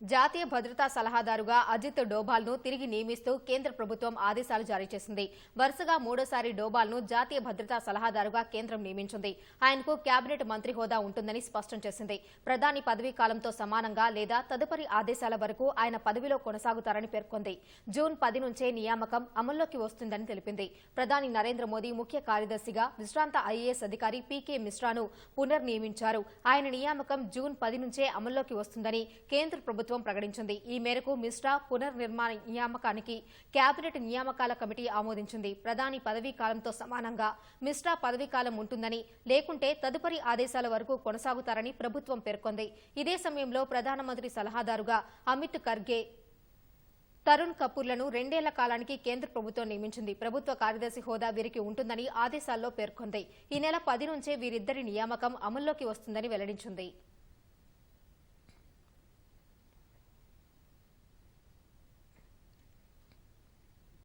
జాతీయ భద్రతా సలహాదారుగా అజిత్ డోభాల్ను తిరిగి నియమిస్తూ కేంద్ర ప్రభుత్వం ఆదేశాలు జారీ చేసింది. వరుసగా మూడోసారి డోభాల్ను జాతీయ భద్రతా సలహాదారుగా కేంద్రం నియమించింది. ఆయనకు కేబినెట్ మంత్రి హోదా ఉంటుందని స్పష్టం చేసింది. ప్రధాని పదవీ కాలంతో సమానంగా లేదా తదుపరి ఆదేశాల వరకు ఆయన పదవిలో కొనసాగుతారని పేర్కొంది. జూన్ పది నుంచే నియామకం అమల్లోకి వస్తుందని తెలిపింది. ప్రధాని నరేంద్ర మోదీ ముఖ్య కార్యదర్శిగా విశ్రాంత ఐఏఎస్ అధికారి పీకే మిశ్రాను పునర్నియమించారు. ఆయన నియామకం జూన్ పది నుంచే అమల్లోకి వస్తుందని కేంద్ర ప్రభుత్వం ప్రకటించింది. ఈ మేరకు మిశ్రా పునర్నిర్మాణ నియామకానికి కేబినెట్ నియామకాల కమిటీ ఆమోదించింది. ప్రధాని పదవీ కాలంతో సమానంగా మిశ్రా పదవీ కాలం ఉంటుందని లేకుంటే తదుపరి ఆదేశాల వరకు కొనసాగుతారని ప్రభుత్వం పేర్కొంది. ఇదే సమయంలో ప్రధానమంత్రి సలహాదారుగా అమిత్ ఖర్గే తరుణ్ కపూర్లను రెండేళ్ళ కాలానికి కేంద్ర ప్రభుత్వం నియమించింది. ప్రభుత్వ కార్యదర్శి హోదా వీరికి ఉంటుందని ఆదేశాల్లో పేర్కొంది. ఈ నెల పది నుంచే వీరిద్దరి నియామకం అమల్లోకి వస్తుందని వెల్లడించింది.